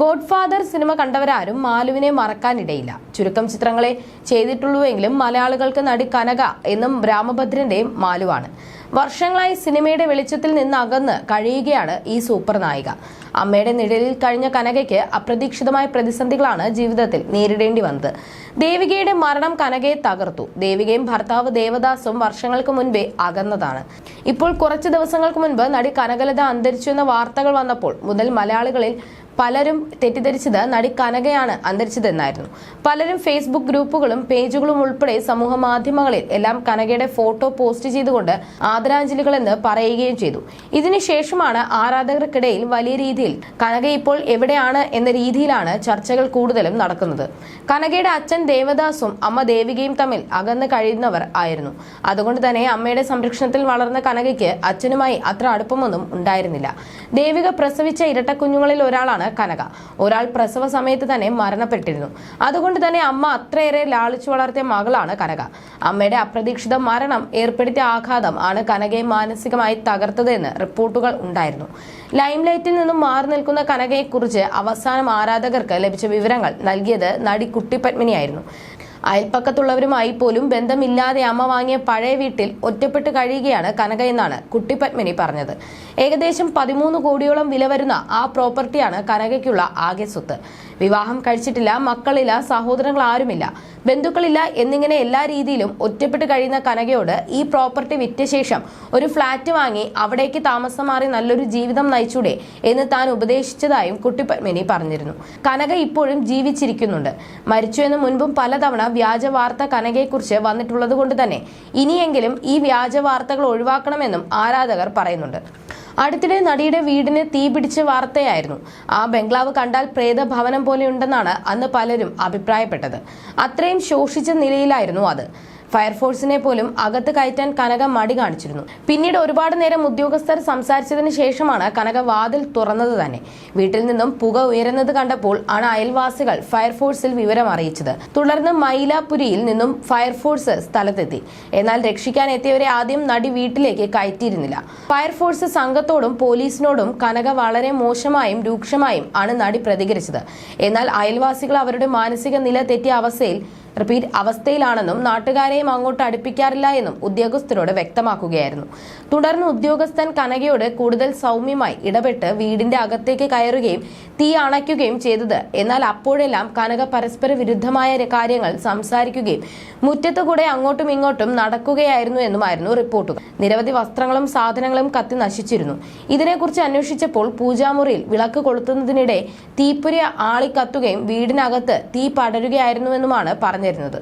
Godfather സിനിമ കണ്ടവരാരും മാലുവിനെ മറക്കാനിടയില്ല. ചുരുക്കം ചിത്രങ്ങളെ ചെയ്തിട്ടുള്ളൂവെങ്കിലും മലയാളികൾക്ക് നടി കനക എന്നും രാമഭദ്രന്റെയും മാലുവാണ്. വർഷങ്ങളായി സിനിമയുടെ വെളിച്ചത്തിൽ നിന്ന് അകന്ന് കഴിയുകയാണ് ഈ സൂപ്പർ നായിക. അമ്മയുടെ നിഴലിൽ കഴിഞ്ഞ കനകയ്ക്ക് അപ്രതീക്ഷിതമായ പ്രതിസന്ധികളാണ് ജീവിതത്തിൽ നേരിടേണ്ടി വന്നത്. ദേവികയുടെ മരണം കനകയെ തകർത്തു. ദേവികയും ഭർത്താവ് ദേവദാസും വർഷങ്ങൾക്ക് മുൻപേ അകന്നതാണ്. ഇപ്പോൾ കുറച്ച് ദിവസങ്ങൾക്ക് മുൻപ് നടി കനകലത അന്തരിച്ചു എന്ന വാർത്തകൾ വന്നപ്പോൾ മുതൽ മലയാളികളിൽ പലരും തെറ്റിദ്ധരിച്ചത് നടി കനകയാണ് അന്തരിച്ചതെന്നായിരുന്നു. പലരും ഫേസ്ബുക്ക് ഗ്രൂപ്പുകളും പേജുകളും ഉൾപ്പെടെ സമൂഹ മാധ്യമങ്ങളിൽ എല്ലാം കനകയുടെ ഫോട്ടോ പോസ്റ്റ് ചെയ്തുകൊണ്ട് ആദരാഞ്ജലികൾ എന്ന് പറയുകയും ചെയ്തു. ഇതിനുശേഷമാണ് ആരാധകർക്കിടയിൽ വലിയ രീതിയിൽ കനക ഇപ്പോൾ എവിടെയാണ് എന്ന രീതിയിലാണ് ചർച്ചകൾ കൂടുതലും നടക്കുന്നത്. കനകയുടെ അച്ഛൻ ദേവദാസും അമ്മ ദേവികയും തമ്മിൽ അകന്ന് കഴിയുന്നവർ ആയിരുന്നു. അതുകൊണ്ട് തന്നെ അമ്മയുടെ സംരക്ഷണത്തിൽ വളർന്ന കനകയ്ക്ക് അച്ഛനുമായി അത്ര അടുപ്പമൊന്നും ഉണ്ടായിരുന്നില്ല. ദേവിക പ്രസവിച്ച ഇരട്ടക്കുഞ്ഞുങ്ങളിൽ ഒരാളാണ് കനക. ഒരാൾ പ്രസവ സമയത്ത് തന്നെ മരണപ്പെട്ടിരുന്നു. അതുകൊണ്ട് തന്നെ അമ്മ അത്രയേറെ ലാളിച്ചു വളർത്തിയ മകളാണ് കനക. അമ്മയുടെ അപ്രതീക്ഷിത മരണം ഏർപ്പെടുത്തിയ ആഘാതം ആണ് കനകയെ മാനസികമായി തകർത്തതെന്ന് റിപ്പോർട്ടുകൾ ഉണ്ടായിരുന്നു. ലൈംലൈറ്റിൽ നിന്നും മാറി നിൽക്കുന്ന കനകയെക്കുറിച്ച് അവസാനം ആരാധകർക്ക് ലഭിച്ച വിവരങ്ങൾ നൽകിയത് നടി കുട്ടിപ്പത്മിനിയായിരുന്നു. അയൽപ്പക്കത്തുള്ളവരുമായി പോലും ബന്ധമില്ലാതെ അമ്മ വാങ്ങിയ പഴയ വീട്ടിൽ ഒറ്റപ്പെട്ട് കഴിയുകയാണ് കനക എന്നാണ് കുട്ടിപത്മിനി പറഞ്ഞത്. ഏകദേശം പതിമൂന്ന് കോടിയോളം വില വരുന്ന ആ പ്രോപ്പർട്ടിയാണ് കനകയ്ക്കുള്ള ആകെ സ്വത്ത്. വിവാഹം കഴിച്ചിട്ടില്ല മക്കളില്ല സഹോദരങ്ങൾ ആരുമില്ല. ബന്ധുക്കളില്ല എന്നിങ്ങനെ എല്ലാ രീതിയിലും ഒറ്റപ്പെട്ട് കഴിയുന്ന കനകയോട് ഈ പ്രോപ്പർട്ടി വിറ്റ ശേഷം ഒരു ഫ്ളാറ്റ് വാങ്ങി അവിടേക്ക് താമസം മാറി നല്ലൊരു ജീവിതം നയിച്ചൂടെ എന്ന് താൻ ഉപദേശിച്ചതായും കുട്ടിപ്പത്മിനി പറഞ്ഞിരുന്നു. കനക ഇപ്പോഴും ജീവിച്ചിരിക്കുന്നുണ്ട്. മരിച്ചു എന്ന് മുൻപും പലതവണ വ്യാജ വാർത്ത കനകയെക്കുറിച്ച് വന്നിട്ടുള്ളത് കൊണ്ട് തന്നെ ഇനിയെങ്കിലും ഈ വ്യാജ വാർത്തകൾ ഒഴിവാക്കണമെന്നും ആരാധകർ പറയുന്നുണ്ട്. അടുത്തിടെ നടിയുടെ വീടിന് തീ പിടിച്ച വാർത്തയായിരുന്നു. ആ ബംഗ്ലാവ് കണ്ടാൽ പ്രേതഭവനം പോലെയുണ്ടെന്നാണ് അന്ന് പലരും അഭിപ്രായപ്പെട്ടത്. അത്രയും ശോഷിച്ച നിലയിലായിരുന്നു അത്. ഫയർഫോഴ്സിനെ പോലും അകത്ത് കയറ്റാൻ കനക മടി കാണിച്ചിരുന്നു. പിന്നീട് ഒരുപാട് നേരം ഉദ്യോഗസ്ഥർ സംസാരിച്ചതിന് ശേഷമാണ് കനക വാതിൽ തുറന്നത് തന്നെ. വീട്ടിൽ നിന്നും പുക ഉയരുന്നത് കണ്ടപ്പോൾ ആണ് അയൽവാസികൾ ഫയർഫോഴ്സിൽ വിവരം അറിയിച്ചത്. തുടർന്ന് മൈലാപുരിയിൽ നിന്നും ഫയർഫോഴ്സ് സ്ഥലത്തെത്തി. എന്നാൽ രക്ഷിക്കാൻ എത്തിയവരെ ആദ്യം നടി വീട്ടിലേക്ക് കയറ്റിയിരുന്നില്ല. ഫയർഫോഴ്സ് സംഘത്തോടും പോലീസിനോടും കനക വളരെ മോശമായും രൂക്ഷമായും ആണ് നടി പ്രതികരിച്ചത്. എന്നാൽ അയൽവാസികൾ അവരുടെ മാനസിക നില തെറ്റിയ അവസ്ഥയിൽ റിപ്പീറ്റ് അവസ്ഥയിലാണെന്നും നാട്ടുകാരെയും അങ്ങോട്ട് അടുപ്പിക്കാറില്ല എന്നും ഉദ്യോഗസ്ഥരോട് വ്യക്തമാക്കുകയായിരുന്നു. തുടർന്ന് ഉദ്യോഗസ്ഥൻ കനകയോട് കൂടുതൽ സൗമ്യമായി ഇടപെട്ട് വീടിന്റെ അകത്തേക്ക് കയറുകയും തീ അണയ്ക്കുകയും ചെയ്തത്. എന്നാൽ അപ്പോഴെല്ലാം കനക പരസ്പര വിരുദ്ധമായ കാര്യങ്ങൾ സംസാരിക്കുകയും മുറ്റത്തു കൂടെ അങ്ങോട്ടും ഇങ്ങോട്ടും നടക്കുകയായിരുന്നു എന്നുമായിരുന്നു റിപ്പോർട്ടുകൾ. നിരവധി വസ്ത്രങ്ങളും സാധനങ്ങളും കത്തി നശിച്ചിരുന്നു. ഇതിനെക്കുറിച്ച് അന്വേഷിച്ചപ്പോൾ പൂജാമുറിയിൽ വിളക്ക് കൊളുത്തുന്നതിനിടെ തീപ്പൊരി ആളിക്കത്തുകയും വീടിനകത്ത് തീ പടരുകയായിരുന്നുവെന്നുമാണ് പറഞ്ഞിരുന്നത്